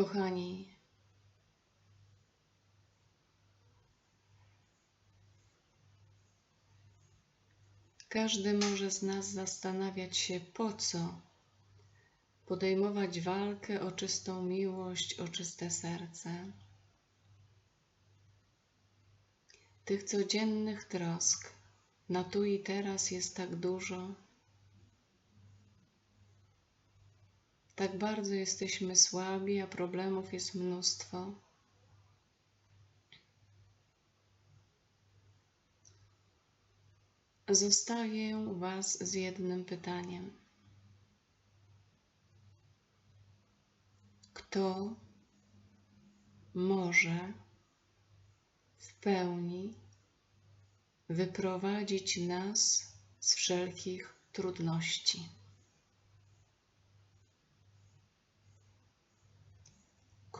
Kochani, każdy może z nas zastanawiać się, po co podejmować walkę o czystą miłość, o czyste serce. Tych codziennych trosk na tu i teraz jest tak dużo. Tak bardzo jesteśmy słabi, a problemów jest mnóstwo. Zostawię Was z jednym pytaniem. Kto może w pełni wyprowadzić nas z wszelkich trudności?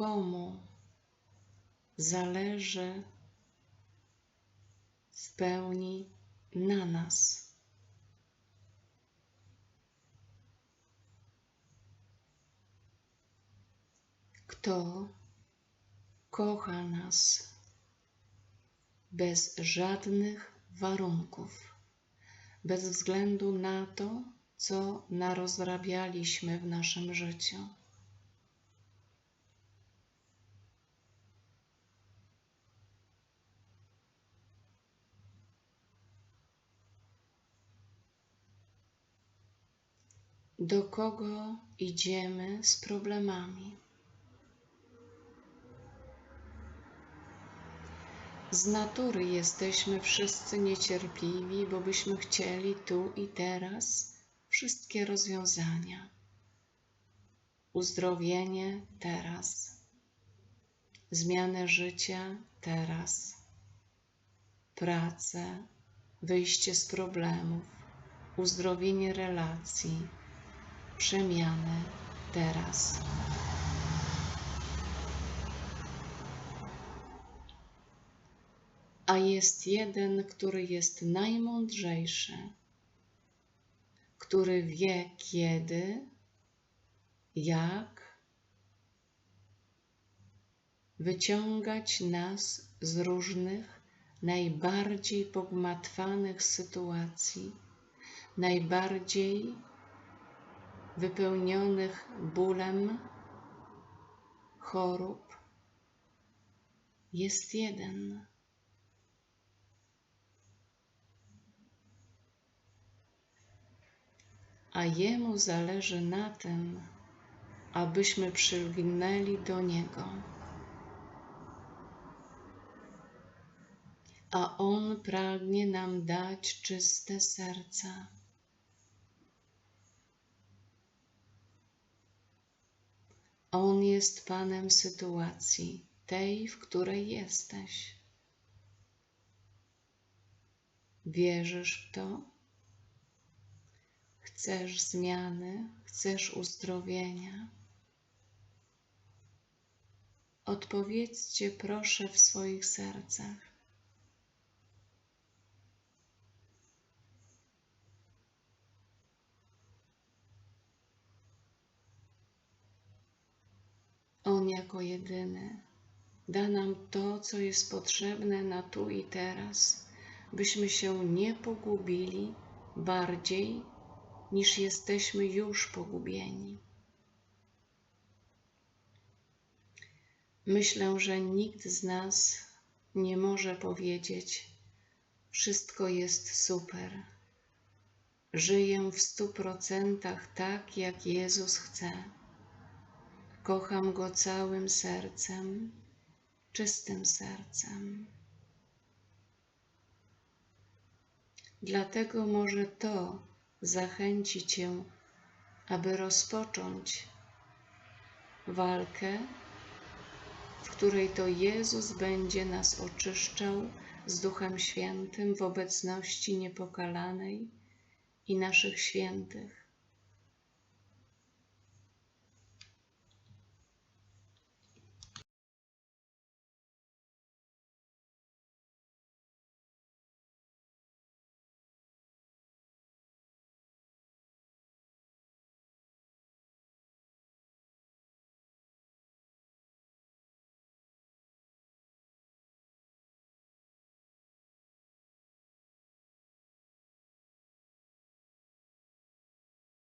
Komu zależy w pełni na nas. Kto kocha nas bez żadnych warunków, bez względu na to, co narozrabialiśmy w naszym życiu. Do kogo idziemy z problemami. Z natury jesteśmy wszyscy niecierpliwi, bo byśmy chcieli tu i teraz wszystkie rozwiązania. Uzdrowienie teraz, zmianę życia teraz, pracę, wyjście z problemów, uzdrowienie relacji przemianę teraz. A jest jeden, który jest najmądrzejszy, który wie kiedy, jak wyciągać nas z różnych, najbardziej pogmatwanych sytuacji, najbardziej wypełnionych bólem chorób jest jeden. A Jemu zależy na tym, abyśmy przylgnęli do Niego. A On pragnie nam dać czyste serca. On jest Panem sytuacji, tej, w której jesteś. Wierzysz w to? Chcesz zmiany, chcesz uzdrowienia? Odpowiedzcie proszę w swoich sercach. On jako jedyny da nam to, co jest potrzebne na tu i teraz, byśmy się nie pogubili bardziej niż jesteśmy już pogubieni. Myślę, że nikt z nas nie może powiedzieć: Wszystko jest super. Żyję w stu procentach tak, jak Jezus chce Kocham Go całym sercem, czystym sercem. Dlatego może to zachęci Cię, aby rozpocząć walkę, w której to Jezus będzie nas oczyszczał z Duchem Świętym w obecności niepokalanej i naszych świętych